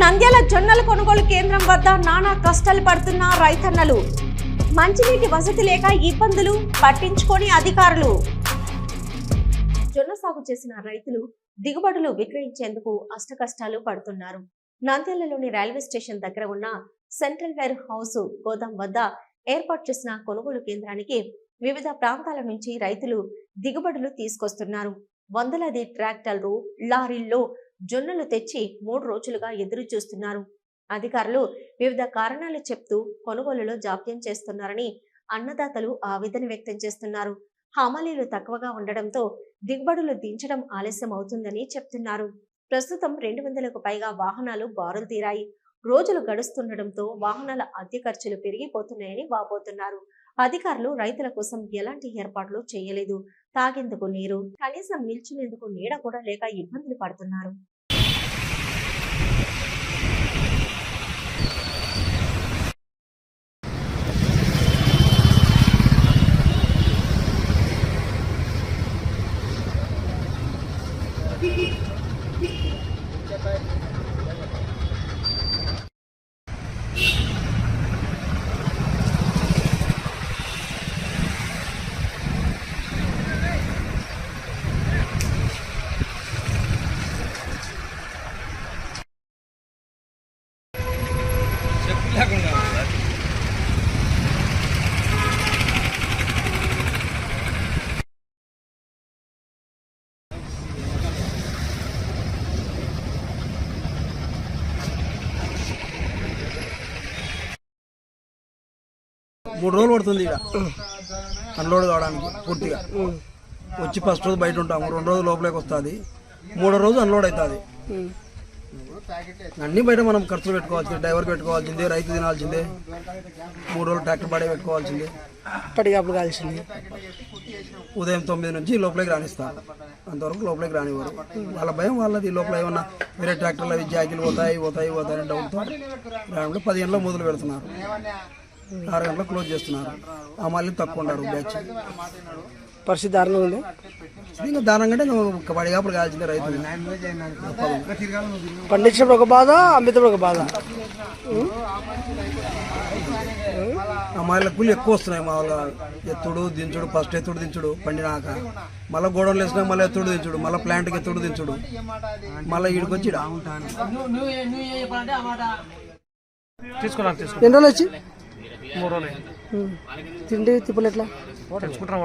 నంద్యాల జొన్నల కొనుగోలు కేంద్రం వద్ద నానా కష్టాలు పడుతున్న రైతన్నలు. మంచినీటి వసతి లేక ఇబ్బందులు పట్టించుకొని అధికారులు. జొన్న సాగు చేసిన రైతులు దిగుబడులు విక్రయించేందుకు అష్టకష్టాలు పడుతున్నారు. నంద్యాలలోని రైల్వే స్టేషన్ దగ్గర ఉన్న సెంట్రల్ వేర్ హౌస్ గోదాం వద్ద ఏర్పాటు చేసిన కొనుగోలు కేంద్రానికి వివిధ ప్రాంతాల నుంచి రైతులు దిగుబడులు తీసుకొస్తున్నారు. వందలాది ట్రాక్టర్లు లారీల్లో జొన్నలు తెచ్చి మూడు రోజులుగా ఎదురు చూస్తున్నారు. అధికారులు వివిధ కారణాలు చెప్తూ కొనుగోలులో జాప్యం చేస్తున్నారని అన్నదాతలు ఆవేదన వ్యక్తం చేస్తున్నారు. హమాలీలు తక్కువగా ఉండడంతో దిగుబడులు దించడం ఆలస్యం అవుతుందని చెప్తున్నారు. ప్రస్తుతం రెండు వందలకు పైగా వాహనాలు బారులు తీరాయి. రోజులు గడుస్తుండటంతో వాహనాల అద్దె ఖర్చులు పెరిగిపోతున్నాయని వాపోతున్నారు. అధికారులు రైతుల కోసం ఎలాంటి ఏర్పాట్లు చేయలేదు. తాగేందుకు నీరు కనీసం నిల్చునేందుకు నీడ కూడా లేక ఇబ్బందులు పడుతున్నారు. Thank you. మూడు రోజులు పడుతుంది ఇక. అన్లోడ్ కావడానికి పూర్తిగా. వచ్చి ఫస్ట్ రోజు బయట ఉంటాము రెండు రోజులు లోపలికి వస్తుంది. మూడో రోజు అన్లోడ్ అవుతుంది. అన్ని బయట మనం ఖర్చులు పెట్టుకోవాల్సిందే. డ్రైవర్ పెట్టుకోవాల్సిందే రైతు తినాల్సిందే. మూడు రోజులు ట్రాక్టర్ బాడీ పెట్టుకోవాల్సిందే. పడిగాపులు కాల్సింది. ఉదయం తొమ్మిది నుంచి లోపలికి రానిస్తారు అంతవరకు లోపలికి రానివ్వరు. వాళ్ళ భయం వాళ్ళది. లోపల ఏమన్నా వేరే ట్రాక్టర్లు అవి జాకీలు పోతాయి పోతాయి పోతాయి డౌట్తో రావడంలో పది గంటలకు మొదలు పెడుతున్నారు. ఆరు గంటలకు క్లోజ్ చేస్తున్నారు. ఆ మళ్ళీ తక్కువ ఉన్నారు బ్యాచ్ పరిస్థితి దారుణంగా ఉంది? ఇంకా ఇంకా పడిగాపులు కాల్చిందే రైతులు పండించినప్పుడు ఒక బాధ అమ్మినప్పుడు ఒక బాధ. ఆ మళ్ళీ కూలి ఎక్కువ వస్తున్నాయి మామూలుగా. ఎత్తుడు దించుడు ఫస్ట్ ఎత్తుడు దించుడు పండినాక. మళ్ళీ గోడౌన్లు వేసినా మళ్ళీ ఎత్తుడు దించుడు. మళ్ళీ ప్లాంట్కి ఎత్తుడు దించుడు. మళ్ళీ ఈడ. తీసుకున్నాను తీసుకున్నాను. మూడు రోజులు ఉం. తిండి తిప్పులు ఎట్లా? తెచ్చుకుంటున్నా